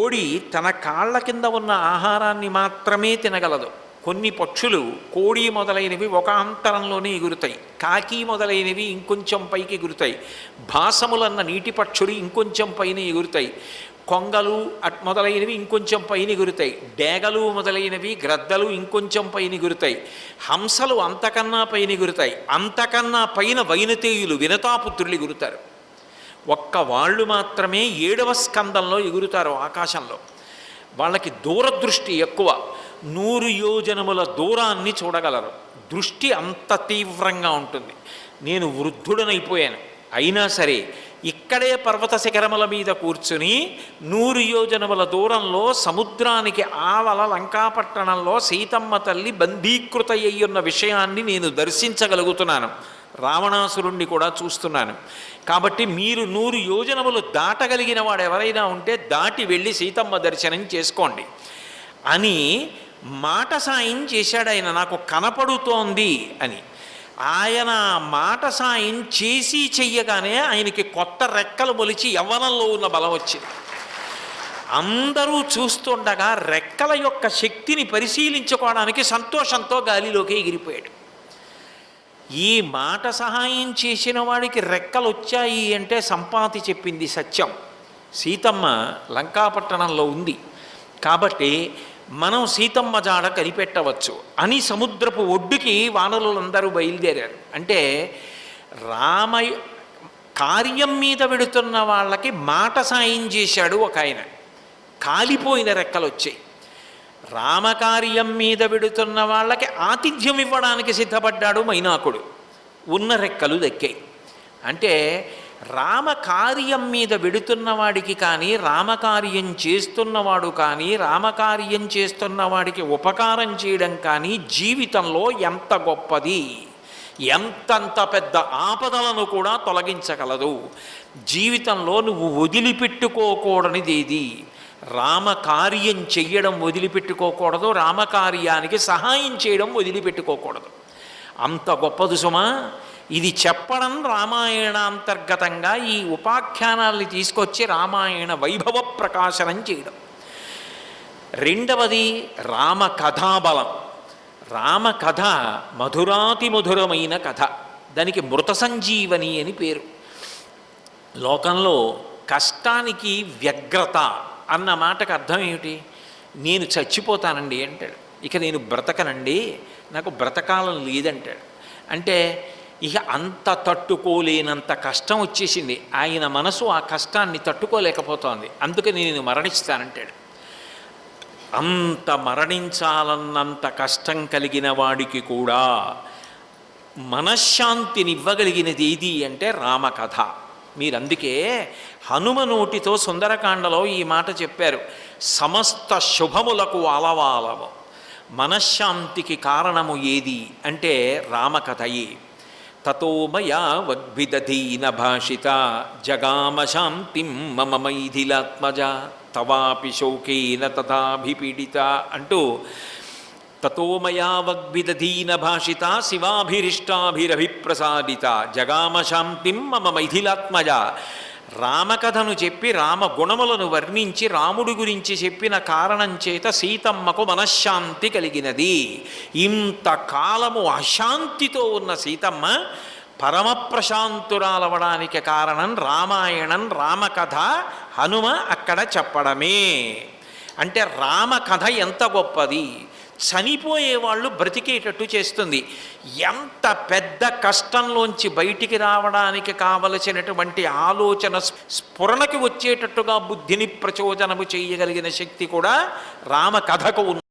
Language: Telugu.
కోడి తన కాళ్ళ కింద ఉన్న ఆహారాన్ని మాత్రమే తినగలదు. కొన్ని పక్షులు కోడి మొదలైనవి ఒక అంతరంలోనే ఎగురుతాయి. కాకి మొదలైనవి ఇంకొంచెం పైకి ఎగురుతాయి. భాసములన్న నీటి పక్షులు ఇంకొంచెం పైన ఎగురుతాయి. కొంగలు అట్ మొదలైనవి ఇంకొంచెం పైన ఎగురుతాయి. డేగలు మొదలైనవి గ్రద్దలు ఇంకొంచెం పైన ఎగురుతాయి. హంసలు అంతకన్నా పైన ఎగురుతాయి. అంతకన్నా పైన వైనతేయులు వినతాపుత్రులు ఎగురుతారు. ఒక్క వాళ్ళు మాత్రమే ఏడవ స్కందంలో ఎగురుతారు ఆకాశంలో. వాళ్ళకి దూరదృష్టి ఎక్కువ. నూరు యోజనముల దూరాన్ని చూడగలరు. దృష్టి అంత తీవ్రంగా ఉంటుంది. నేను వృద్ధుడనైపోయాను. అయినా సరే ఇక్కడే పర్వత శిఖరముల మీద కూర్చుని నూరు యోజనముల దూరంలో సముద్రానికి ఆవల లంకాపట్టణంలో సీతమ్మ తల్లి బంధీకృత అయ్యున్న విషయాన్ని నేను దర్శించగలుగుతున్నాను. రావణాసురుణ్ణి కూడా చూస్తున్నాను. కాబట్టి మీరు నూరు యోజనములు దాటగలిగిన వాడు ఎవరైనా ఉంటే దాటి వెళ్ళి సీతమ్మ దర్శనం చేసుకోండి. అని మాట సాయం చేశాడు ఆయన. నాకు కనపడుతోంది అని. ఆయన మాట సాయం చేసి చెయ్యగానే ఆయనకి కొత్త రెక్కలు మొలిచి యవ్వనంలో ఉన్న బలం వచ్చింది. అందరూ చూస్తుండగా రెక్కల యొక్క శక్తిని పరిశీలించుకోవడానికి సంతోషంతో గాలిలోకి ఎగిరిపోయాడు. ఈ మాట సహాయం చేసిన వాడికి రెక్కలు వచ్చాయి అంటే సంపాతి చెప్పింది సత్యం. సీతమ్మ లంకాపట్టణంలో ఉంది. కాబట్టి మనం సీతమ్మ జాడ కనిపెట్టవచ్చు. అని సముద్రపు ఒడ్డుకి వానరులందరూ బయలుదేరారు. అంటే రామయ్య కార్యం మీద వెడుతున్న వాళ్ళకి మాట సాయం చేశాడు ఒక ఆయన. కాలిపోయిన రెక్కలు వచ్చాయి రామకార్యం మీద విడుతున్న వాళ్ళకి ఆతిథ్యం ఇవ్వడానికి సిద్ధపడ్డాడు మైనాకుడు. ఉన్న రెక్కలు దక్కాయి. అంటే రామకార్యం మీద విడుతున్నవాడికి కానీ రామకార్యం చేస్తున్నవాడు కానీ రామకార్యం చేస్తున్న వాడికి ఉపకారం చేయడం కానీ జీవితంలో ఎంత గొప్పది? ఎంతంత పెద్ద ఆపదలను కూడా తొలగించగలదు? జీవితంలో నువ్వు వదిలిపెట్టుకోకూడనిది ఏది రామకార్యం చెయ్యడం వదిలిపెట్టుకోకూడదు రామకార్యానికి సహాయం చేయడం వదిలిపెట్టుకోకూడదు. అంత గొప్పదు సుమా. ఇది చెప్పడం రామాయణాంతర్గతంగా ఈ ఉపాఖ్యానాల్ని తీసుకొచ్చి రామాయణ వైభవ ప్రకాశనం చేయడం. రెండవది రామ రామకథ రామ మధురాతి మధురమైన కథ. దానికి మృత సంజీవని అని పేరు. లోకంలో కష్టానికి వ్యగ్రత అన్న మాటకు అర్థం ఏమిటి? నేను చచ్చిపోతానండి అంటాడు. ఇక నేను బ్రతకనండి? నాకు బ్రతకాలం లేదంటాడు. అంటే ఇక అంత తట్టుకోలేనంత కష్టం వచ్చేసింది. ఆయన మనసు ఆ కష్టాన్ని తట్టుకోలేకపోతోంది. అందుకని నేను మరణిస్తానంటాడు. అంత మరణించాలన్నంత కష్టం కలిగిన వాడికి కూడా మనశ్శాంతినివ్వగలిగినది ఏది అంటే రామకథ. మీరు అందుకే సుందరకాండలో ఈ మాట చెప్పారు. సమస్త శుభములకు అలవాలము మనశ్శాంతికి కారణము ఏది? అంటే రామకథయే. తతోమయా వగ్విదధీన భాషిత. జగామ శాంతిం మమ మైథిలాత్మజ. తవాపి శోకేన తథాభిపీడిత అంటూ తతోమయా వగ్విదధీన భాషిత శివాభిరిష్టాభిరభిప్రసాదిత. జగామ శాంతిం మమ మైథిలాత్మజ. రామకథను చెప్పి రామ గుణములను వర్ణించి రాముడి గురించి చెప్పిన కారణం చేత సీతమ్మకు మనశ్శాంతి కలిగినది. ఇంతకాలము అశాంతితో ఉన్న సీతమ్మ పరమప్రశాంతురాలవడానికి కారణం రామాయణం రామకథ హనుమ అక్కడ చెప్పడమే. అంటే రామకథ ఎంత గొప్పది? చనిపోయే వాళ్ళు బ్రతికేటట్టు చేస్తుంది. ఎంత పెద్ద కష్టంలోంచి బయటికి రావడానికి కావలసినటువంటి ఆలోచన స్ఫురణకి వచ్చేటట్టుగా బుద్ధిని ప్రచోదనము చేయగలిగిన శక్తి కూడా రామకథకు ఉంది.